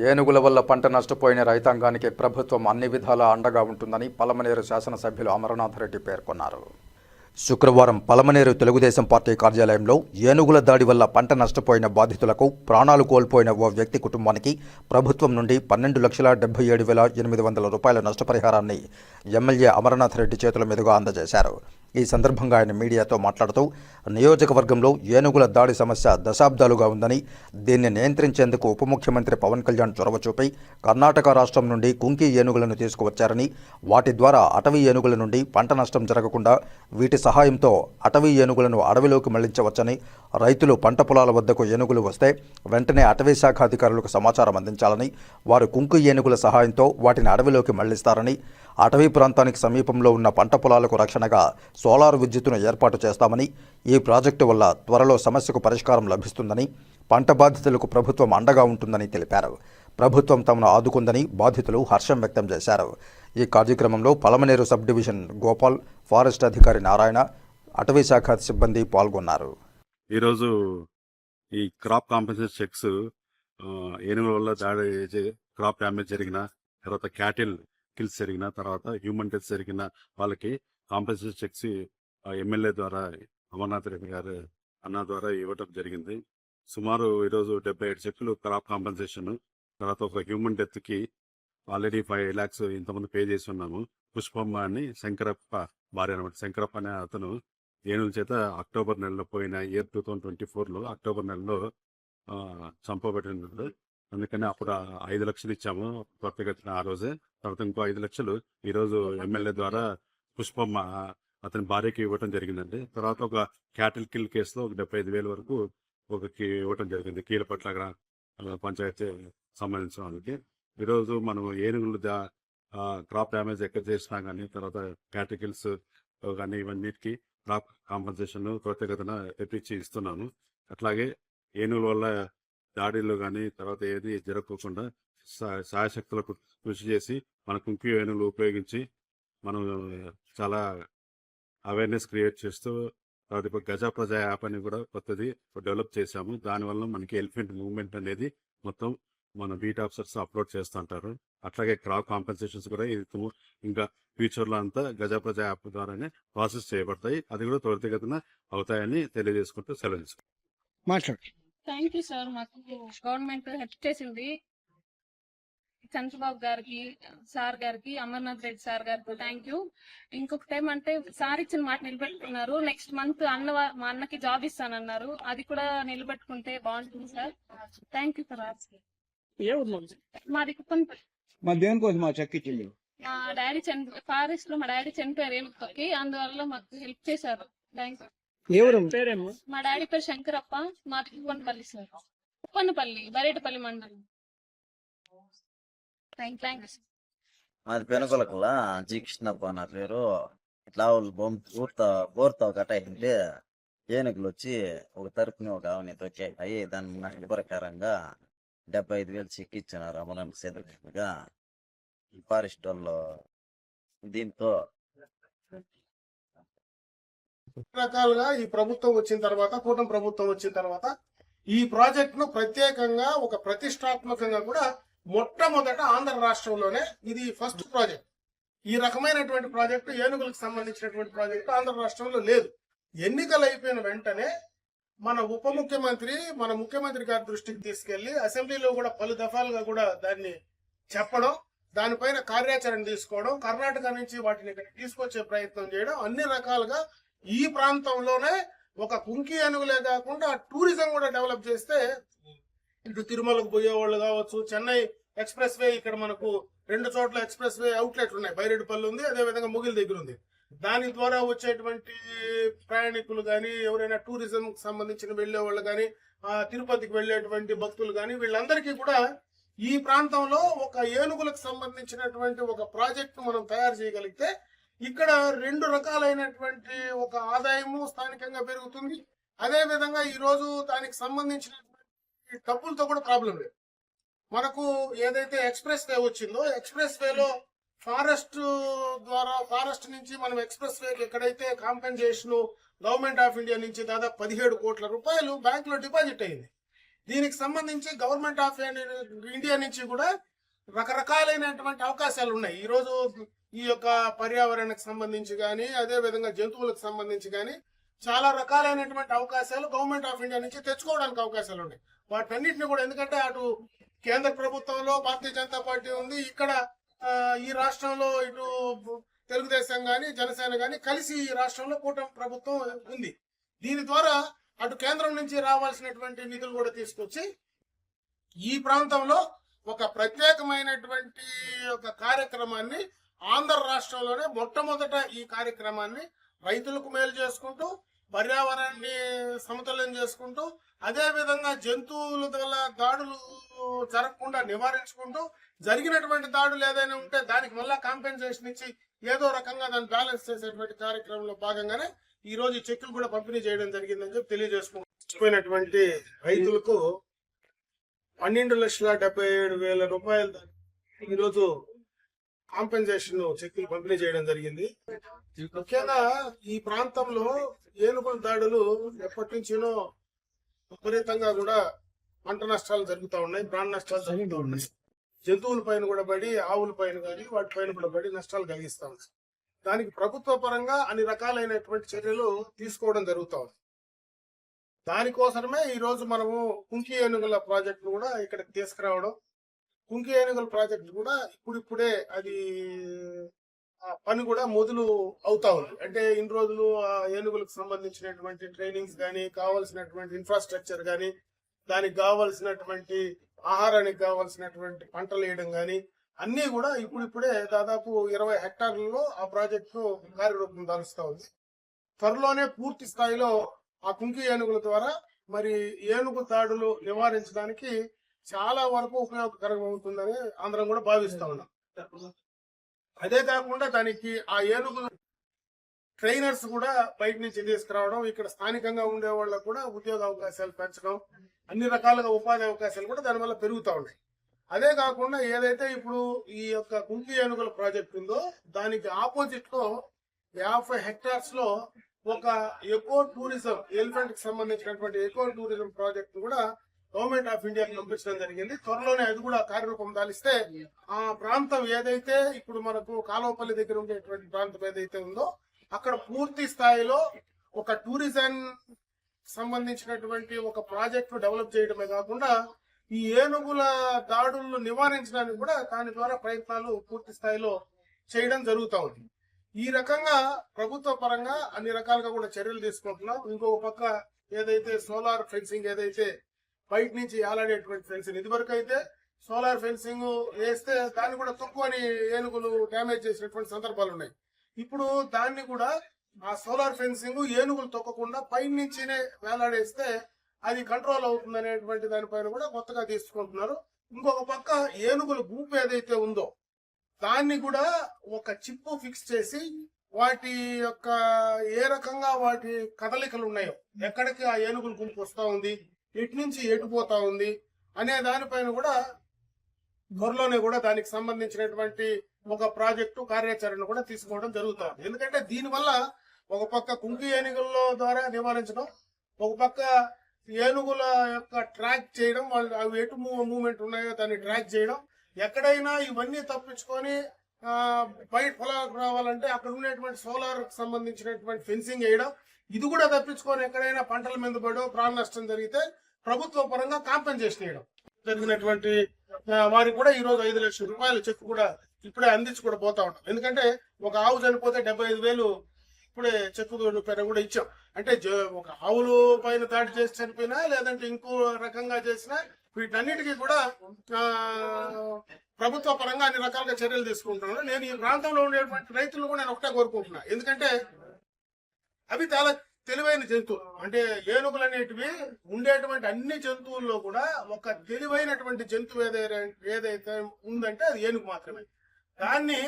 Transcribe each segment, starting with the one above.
ఏనుగుల వల్ల పంట నష్టపోయిన రైతాంగానికి ప్రభుత్వం అన్ని విధాలా అండగా ఉంటుందని పలమనేరు శాసనసభ్యులు అమరనాథ్ రెడ్డి పేర్కొన్నారు. శుక్రవారం పలమనేరు తెలుగుదేశం పార్టీ కార్యాలయంలో ఏనుగుల దాడి వల్ల పంట నష్టపోయిన బాధితులకు ప్రాణాలు కోల్పోయిన ఓ వ్యక్తి కుటుంబానికి ప్రభుత్వం నుండి పన్నెండు లక్షల డెబ్బై ఏడు వేల ఎనిమిది వందల రూపాయల నష్టపరిహారాన్ని ఎమ్మెల్యే అమరనాథ్ రెడ్డి చేతుల మీదుగా అందజేశారు. ఈ సందర్భంగా ఆయన మీడియాతో మాట్లాడుతూ నియోజకవర్గంలో ఏనుగుల దాడి సమస్య దశాబ్దాలుగా ఉందని దీన్ని నియంత్రించేందుకు ఉప ముఖ్యమంత్రి పవన్ కళ్యాణ్ చొరవ చూపి కర్ణాటక రాష్ట్రం నుండి కుంకి ఏనుగులను తీసుకువచ్చారని వాటి ద్వారా అటవీ ఏనుగుల నుండి పంట నష్టం జరగకుండా వీటి సహాయంతో అటవీ ఏనుగులను అడవిలోకి మళ్ళించవచ్చని రైతులు పంట పొలాల వద్దకు ఏనుగులు వస్తే వెంటనే అటవీ శాఖ అధికారులకు సమాచారం అందించాలని వారు కుంకు ఏనుగుల సహాయంతో వాటిని అడవిలోకి మళ్ళిస్తారని అటవీ ప్రాంతానికి సమీపంలో ఉన్న పంట పొలాలకు రక్షణగా సోలార్ విద్యుత్తును ఏర్పాటు చేస్తామని ఈ ప్రాజెక్టు వల్ల త్వరలో సమస్యకు పరిష్కారం లభిస్తుందని పంట బాధితులకు ప్రభుత్వం అండగా ఉంటుందని తెలిపారు. ప్రభుత్వం తమను ఆదుకుందని బాధితులు హర్షం వ్యక్తం చేశారు. ఈ కార్యక్రమంలో Palamaneru sub division Gopal forest అధికారి నారాయణ అటవీ శాఖ సిబ్బంది పాల్గొన్నారు. ఈరోజు ఈ క్రాప్ కాంపెన్సేషన్ చెక్స్ ఏనుగుల వల్ల దాడి క్రాప్ డ్యామేజ్ జరిగిన తర్వాత క్యాటిల్ కిల్స్ జరిగిన తర్వాత హ్యూమన్ డెత్ జరిగిన వాళ్ళకి కాంపెన్సేషన్ చెక్స్ ఎమ్మెల్యే ద్వారా అమర్నాథ్ రెడ్డి గారు అన్న ద్వారా ఇవ్వటం జరిగింది. సుమారు ఈరోజు డెబ్బై ఏడు చెక్కులు క్రాప్ కాంపెన్సేషన్ తర్వాత ఒక హ్యూమన్ డెత్కి ఆల్రెడీ ఫైవ్ ల్యాక్స్ ఇంతమంది పే చేసి ఉన్నాము. పుష్పమ్మ అని శంకరప్ప భార్య అనమాట శంకరప్ప అనే అతను ఏనుల చేత అక్టోబర్ నెలలో పోయిన ఇయర్ టూ థౌజండ్ ట్వంటీ ఫోర్లో అక్టోబర్ నెలలో ఆ, అందుకని అప్పుడు ఐదు లక్షలు ఇచ్చాము త్వరితగతిన ఆ రోజే. తర్వాత ఇంకో ఐదు లక్షలు ఈ రోజు ఎమ్మెల్యే ద్వారా పుష్పమ్మ అతని భార్యకి ఇవ్వటం జరిగిందండి. తర్వాత ఒక క్యాటిల్ కిల్ కేసులో ఒక డెబ్బై ఐదు వేల వరకు ఒక ఇవ్వటం జరిగింది. కీలపట్ల పంచాయతీ సంబంధించిన వాళ్ళకి. ఈరోజు మనం ఏనుగులు క్రాప్ డ్యామేజ్ ఎక్కడ చేసినా కానీ తర్వాత క్యాటికల్స్ కానీ ఇవన్నిటికి క్రాప్ కాంపన్సేషన్ త్వరితగతిన తెప్పించి ఇస్తున్నాను అట్లాగే ఏనుగుల వల్ల దాడిలో కానీ తర్వాత ఏది జరగకోకుండా సాయశక్తులకు కృషి చేసి మన కుంకి ఉపయోగించి మనం చాలా అవేర్నెస్ క్రియేట్ చేస్తూ తర్వాత ఇప్పుడు గజా ప్రజా యాప్ అని కూడా కొత్తది డెవలప్ చేశాము. దానివల్ల మనకి ఎలిఫెంట్ మూవ్మెంట్ అనేది మొత్తం మన బీట్ ఆఫీసర్స్ అప్లోడ్ చేస్తుంటారు. అట్లాగే క్రాప్ కాంపెన్సేషన్స్ కూడా ఇది ఇంకా ఫ్యూచర్లో అంతా గజా ప్రజా యాప్ ద్వారానే ప్రాసెస్ చేయబడతాయి. అది కూడా త్వరితగతిన అవుతాయని తెలియజేసుకుంటూ సెలవు మాట్లాడు థ్యాంక్ యూ సార్. మాకు గవర్నమెంట్ హెల్ప్ చేసింది. చంద్రబాబు గారికి సార్ గారికి అమర్నాథ్ రెడ్డి సార్ గారికి థ్యాంక్ యూ ఇంకొకటి ఏమంటే సార్ ఇచ్చిన మాట నిలబెట్టుకున్నారు. నెక్స్ట్ మంత్ అన్న మా అన్నకి జాబ్ ఇస్తానన్నారు. అది కూడా నిలబెట్టుకుంటే బాగుంటుంది సార్. Thank you sir? మాది కుప్పన్పల్లి. మా దేనికోసం మా చెక్ ఇచ్చింది మా డాడీ చని ఫారెస్ట్లో మా డాడీ చనిపోయారు ఏనుగుకి అందువల్ల మాకు హెల్ప్ చేశారు. థ్యాంక్ యూ ఊరు పేరేమో? మా డాడీ పేరు శంకరప్ప మాది కుప్పనపల్లి సార్. కుప్పనపల్లి బరేటపల్లి మండలం. థ్యాంక్ థ్యాంక్ మాది పెనుకొలకల్లా జీ కృష్ణప్ప నా పేరు. ఇట్లా వాళ్ళు బొమ్మ ఊర్తా బోర్తా గట్ట అయింటే ఏనుగులు వచ్చి ఒక తరపుని ఒక ఆవుని తొక్కాయి దాని నాకు ప్రకారంగా డెబ్బై ఐదు వేలు చెక్ ఇచ్చినారు అమరానికి సేదగా ఫారెస్ట్ వాళ్ళు దీంతో రకాలుగా ఈ ప్రభుత్వం వచ్చిన తర్వాత కూటమి ప్రభుత్వం వచ్చిన తర్వాత ఈ ప్రాజెక్ట్ను ప్రత్యేకంగా ఒక ప్రతిష్టాత్మకంగా కూడా మొట్టమొదట ఆంధ్ర రాష్ట్రంలోనే ఇది ఫస్ట్ ప్రాజెక్ట్. ఈ రకమైనటువంటి ప్రాజెక్టు ఏనుగులకు సంబంధించినటువంటి ప్రాజెక్టు ఆంధ్ర రాష్ట్రంలో లేదు. ఎన్నికలు అయిపోయిన వెంటనే మన ఉప ముఖ్యమంత్రి మన ముఖ్యమంత్రి గారి దృష్టికి తీసుకెళ్ళి అసెంబ్లీలో కూడా పలు దఫాలుగా కూడా దాన్ని చెప్పడం దానిపైన కార్యాచరణ తీసుకోవడం కర్ణాటక నుంచి వాటిని ఇక్కడ తీసుకొచ్చే ప్రయత్నం చేయడం అన్ని రకాలుగా ఈ ప్రాంతంలోనే ఒక కుంకి ఏనుగులే కాకుండా టూరిజం కూడా డెవలప్ చేస్తే ఇటు తిరుమలకు పోయేవాళ్ళు కావచ్చు చెన్నై ఎక్స్ప్రెస్ వే ఇక్కడ మనకు రెండు చోట్ల ఎక్స్ప్రెస్ వే అవుట్లెట్ ఉన్నాయి. బైరెడ్డిపల్లి ఉంది అదే విధంగా ముగిల్ దగ్గర ఉంది. దాని ద్వారా వచ్చేటువంటి ప్రయాణికులు కానీ ఎవరైనా టూరిజం సంబంధించిన వెళ్ళే వాళ్ళు కానీ తిరుపతికి వెళ్ళేటువంటి భక్తులు కానీ వీళ్ళందరికీ కూడా ఈ ప్రాంతంలో ఒక ఏనుగులకు సంబంధించినటువంటి ఒక ప్రాజెక్ట్ మనం తయారు చేయగలిగితే ఇక్కడ రెండు రకాలైనటువంటి ఒక ఆదాయము స్థానికంగా పెరుగుతుంది. అదే విధంగా ఈరోజు దానికి సంబంధించినటువంటి డబ్బులతో కూడా ప్రాబ్లం లేదు. మనకు ఏదైతే ఎక్స్ప్రెస్ వే వచ్చిందో ఎక్స్ప్రెస్ వేలో ఫారెస్ట్ ద్వారా ఫారెస్ట్ నుంచి మనం ఎక్స్ప్రెస్ వేకి ఎక్కడైతే కాంపెన్సేషన్ గవర్నమెంట్ ఆఫ్ ఇండియా నుంచి దాదాపు పదిహేడు కోట్ల రూపాయలు బ్యాంకులో డిపాజిట్ అయింది. దీనికి సంబంధించి గవర్నమెంట్ ఆఫ్ ఇండియా నుంచి కూడా రకరకాలైనటువంటి అవకాశాలు ఉన్నాయి ఈరోజు ఈ యొక్క పర్యావరణకు సంబంధించి కానీ అదే విధంగా జంతువులకు సంబంధించి కానీ చాలా రకాలైనటువంటి అవకాశాలు గవర్నమెంట్ ఆఫ్ ఇండియా నుంచి తెచ్చుకోవడానికి అవకాశాలు ఉన్నాయి వాటన్నిటిని కూడా ఎందుకంటే అటు కేంద్ర ప్రభుత్వంలో భారతీయ జనతా పార్టీ ఉంది. ఇక్కడ ఈ రాష్ట్రంలో ఇటు తెలుగుదేశం కానీ జనసేన కానీ కలిసి ఈ రాష్ట్రంలో కూటమి ప్రభుత్వం ఉంది. దీని ద్వారా అటు కేంద్రం నుంచి రావాల్సినటువంటి నిధులు కూడా తీసుకొచ్చి ఈ ప్రాంతంలో ఒక ప్రత్యేకమైనటువంటి ఒక కార్యక్రమాన్ని ఆంధ్ర రాష్ట్రంలోనే మొట్టమొదట ఈ కార్యక్రమాన్ని రైతులకు మేలు చేసుకుంటూ పర్యావరణాన్ని సమతుల్యం చేసుకుంటూ అదే విధంగా జంతువుల గల దాడులు జరగకుండా నివారించుకుంటూ జరిగినటువంటి దాడులు ఏదైనా ఉంటే దానికి మళ్ళా కాంపెన్సేషన్ ఇచ్చి ఏదో రకంగా దాన్ని బ్యాలెన్స్ చేసేటువంటి కార్యక్రమంలో భాగంగానే ఈ రోజు చెక్కులు కూడా పంపిణీ చేయడం జరిగిందని చెప్పి తెలియజేసుకుపోయినటువంటి రైతులకు పన్నెండు లక్షల డెబ్బై ఏడు వేల రూపాయలు ఈరోజు కాంపెన్సేషన్ చెక్కులు పంపిణీ చేయడం జరిగింది. ముఖ్యంగా ఈ ప్రాంతంలో ఏనుగుల దాడులు ఎప్పటి నుంచినో విపరీతంగా కూడా పంట నష్టాలు జరుగుతూ ఉన్నాయి ప్రాణ నష్టాలు జరుగుతూ ఉన్నాయి. జంతువుల పైన కూడా పడి ఆవుల పైన కానీ వాటి పైన కూడా పడి నష్టాలు కలిగిస్తా దానికి ప్రభుత్వ పరంగా అన్ని రకాలైనటువంటి చర్యలు తీసుకోవడం జరుగుతా ఉంది. దానికోసమే ఈ రోజు మనము కుంకి ఏనుగుల ప్రాజెక్టును కూడా ఇక్కడికి తీసుకురావడం. కుంకి ఏనుగుల ప్రాజెక్ట్ కూడా ఇప్పుడిప్పుడే అది పని కూడా మొదలు అవుతా ఉంది. అంటే ఇన్ని రోజులు ఆ ఏనుగులకు సంబంధించినటువంటి ట్రైనింగ్స్ కానీ కావాల్సినటువంటి ఇన్ఫ్రాస్ట్రక్చర్ కానీ దానికి కావాల్సినటువంటి ఆహారానికి కావాల్సినటువంటి పంటలు వేయడం కానీ అన్నీ కూడా ఇప్పుడిప్పుడే దాదాపు ఇరవై హెక్టార్లలో ఆ ప్రాజెక్టు కార్యరూపం దాలుస్తా ఉంది. త్వరలోనే పూర్తి స్థాయిలో ఆ కుంకి ఏనుగుల ద్వారా మరి ఏనుగు తాడులు నివారించడానికి చాలా వరకు ఉపయోగకరంగా ఉంటుందని అందరం కూడా భావిస్తా ఉన్నాం. అదే కాకుండా దానికి ఆ ఏనుగు ట్రైనర్స్ కూడా బయట నుంచి తీసుకురావడం ఇక్కడ స్థానికంగా ఉండే వాళ్ళకు కూడా ఉద్యోగ అవకాశాలు పెంచడం అన్ని రకాలుగా ఉపాధి అవకాశాలు కూడా దానివల్ల పెరుగుతూ ఉన్నాయి. అదే కాకుండా ఏదైతే ఇప్పుడు ఈ యొక్క కుంకి ఏనుగుల ప్రాజెక్ట్ ఉందో దానికి ఆపోజిట్లో యాభై హెక్టార్స్లో ఒక ఎకో టూరిజం ఎలిఫెంట్కి సంబంధించినటువంటి ఎకో టూరిజం ప్రాజెక్ట్ కూడా గవర్నమెంట్ ఆఫ్ ఇండియాకి పంపించడం జరిగింది. త్వరలోనే అది కూడా కార్యరూపం దాలిస్తే ఆ ప్రాంతం ఏదైతే ఇప్పుడు మనకు కాలువపల్లి దగ్గర ఉండేటువంటి ప్రాంతం ఏదైతే ఉందో అక్కడ పూర్తి స్థాయిలో ఒక టూరిజం సంబంధించినటువంటి ఒక ప్రాజెక్టు డెవలప్ చేయడమే కాకుండా ఈ ఏనుగుల దాడులను నివారించడానికి కూడా దాని ద్వారా ప్రయత్నాలు పూర్తి స్థాయిలో చేయడం జరుగుతూ ఉంది. ఈ రకంగా ప్రభుత్వ పరంగా అన్ని రకాలుగా కూడా చర్యలు తీసుకుంటున్నాం. ఇంకొక పక్క ఏదైతే సోలార్ ఫెన్సింగ్ ఏదైతే బయట నుంచి ఆలాడేటువంటి ఫెన్సింగ్ ఇదివరకు అయితే సోలార్ ఫెన్సింగ్ వేస్తే దాన్ని కూడా తక్కువని ఏనుగులు డ్యామేజ్ చేసినటువంటి సందర్భాలు ఉన్నాయి. ఇప్పుడు దాన్ని కూడా ఆ సోలార్ ఫెన్సింగ్ ఏనుగులు తొక్కకుండా పై నుంచినే వేలాడేస్తే అది కంట్రోల్ అవుతుంది అనేటువంటి దానిపైన కూడా కొత్తగా తీసుకుంటున్నారు. ఇంకొక పక్క ఏనుగుల గ్రూప్ ఏదైతే ఉందో దాన్ని కూడా ఒక చిప్పు ఫిక్స్ చేసి వాటి యొక్క ఏ రకంగా వాటి కదలికలు ఉన్నాయో ఎక్కడికి ఆ ఏనుగులు గుంపు వస్తా ఉంది ఎటు నుంచి ఎటు పోతా ఉంది అనే దానిపైన కూడా త్వరలోనే కూడా దానికి సంబంధించినటువంటి ఒక ప్రాజెక్టు కార్యాచరణ కూడా తీసుకోవడం జరుగుతుంది ఎందుకంటే దీనివల్ల ఒక పక్క కుంకి ఏనుగుల ద్వారా నివారించడం ఒక పక్క ఏనుగుల యొక్క ట్రాక్ చేయడం వాళ్ళు అవి ఎటు మూవ్మెంట్ ఉన్నాయో దాన్ని ట్రాక్ చేయడం ఎక్కడైనా ఇవన్నీ తప్పించుకొని బయట పొలాలకు రావాలంటే అక్కడ ఉండేటువంటి సోలార్ సంబంధించినటువంటి ఫెన్సింగ్ వేయడం ఇది కూడా తప్పించుకొని ఎక్కడైనా పంటల మీద పడో ప్రాణ నష్టం జరిగితే ప్రభుత్వ పరంగా కాంపెన్సేషన్ వేయడం జరిగినటువంటి వారికి కూడా ఈ రోజు ఐదు లక్షల రూపాయల చెక్ కూడా ఇప్పుడే అందించి కూడా పోతా ఉంటాం ఎందుకంటే ఒక ఆవు చనిపోతే డెబ్బై ఐదు వేలు ఇప్పుడే చెక్కు రూపాయలు కూడా ఇచ్చాం. అంటే ఒక ఆవులు పైన దాడి చేసి చనిపోయినా లేదంటే ఇంకో రకంగా చేసినా వీటన్నిటికీ కూడా ప్రభుత్వ పరంగా అన్ని రకాలుగా చర్యలు తీసుకుంటున్నాను. నేను ఈ ప్రాంతంలో ఉండేటువంటి రైతులను కూడా నేను ఒకటే కోరుకుంటున్నా. ఎందుకంటే అవి చాలా తెలివైన జంతువులు అంటే ఏనుగులు అనేటివి ఉండేటువంటి అన్ని జంతువుల్లో కూడా ఒక తెలివైనటువంటి జంతువు ఏదైతే ఏదైతే ఉందంటే అది ఏనుగు మాత్రమే. దాన్ని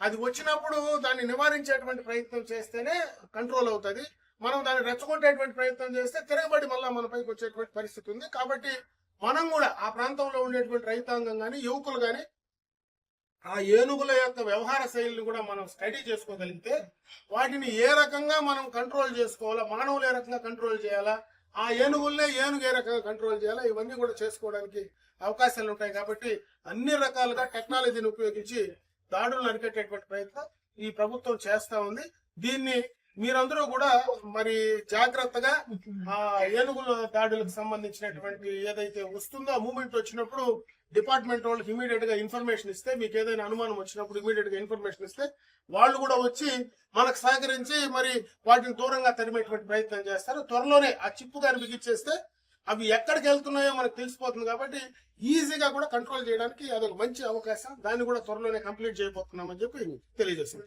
అది వచ్చినప్పుడు దాన్ని నివారించేటువంటి ప్రయత్నం చేస్తేనే కంట్రోల్ అవుతుంది. మనం దాన్ని రెచ్చగొట్టేటువంటి ప్రయత్నం చేస్తే తిరగబడి మళ్ళీ మన పైకి వచ్చేటువంటి పరిస్థితి ఉంది. కాబట్టి మనం కూడా ఆ ప్రాంతంలో ఉండేటువంటి రైతాంగం కానీ యువకులు కానీ ఆ ఏనుగుల యొక్క వ్యవహార శైలిని కూడా మనం స్టడీ చేసుకోగలిగితే వాటిని ఏ రకంగా మనం కంట్రోల్ చేసుకోవాలా మానవులు ఏ రకంగా కంట్రోల్ చేయాలా ఆ ఏనుగులనే ఏనుగు ఏ రకంగా కంట్రోల్ చేయాలా ఇవన్నీ కూడా చేసుకోవడానికి అవకాశాలు ఉంటాయి. కాబట్టి అన్ని రకాలుగా టెక్నాలజీని ఉపయోగించి దాడులను అరికట్టేటువంటి ప్రయత్నం ఈ ప్రభుత్వం చేస్తా ఉంది. దీన్ని మీరందరూ కూడా మరి జాగ్రత్తగా ఆ ఏనుగుల దాడులకు సంబంధించినటువంటి ఏదైతే వస్తుందో ఆ మూమెంట్ వచ్చినప్పుడు డిపార్ట్మెంట్ వాళ్ళకి ఇమీడియట్గా ఇన్ఫర్మేషన్ ఇస్తే మీకు ఏదైనా అనుమానం వచ్చినప్పుడు ఇమీడియట్గా ఇన్ఫర్మేషన్ ఇస్తే వాళ్ళు కూడా వచ్చి మనకు సహకరించి మరి వాటిని దూరంగా తరిమేటువంటి ప్రయత్నం చేస్తారు. త్వరలోనే ఆ చిప్పు కానీ బిగించేస్తే అవి ఎక్కడికి వెళ్తున్నాయో మనకు తెలిసిపోతుంది కాబట్టి ఈజీగా కూడా కంట్రోల్ చేయడానికి అదొక మంచి అవకాశం. దాన్ని కూడా త్వరలోనే కంప్లీట్ చేయబోతున్నామని చెప్పి తెలియజేసింది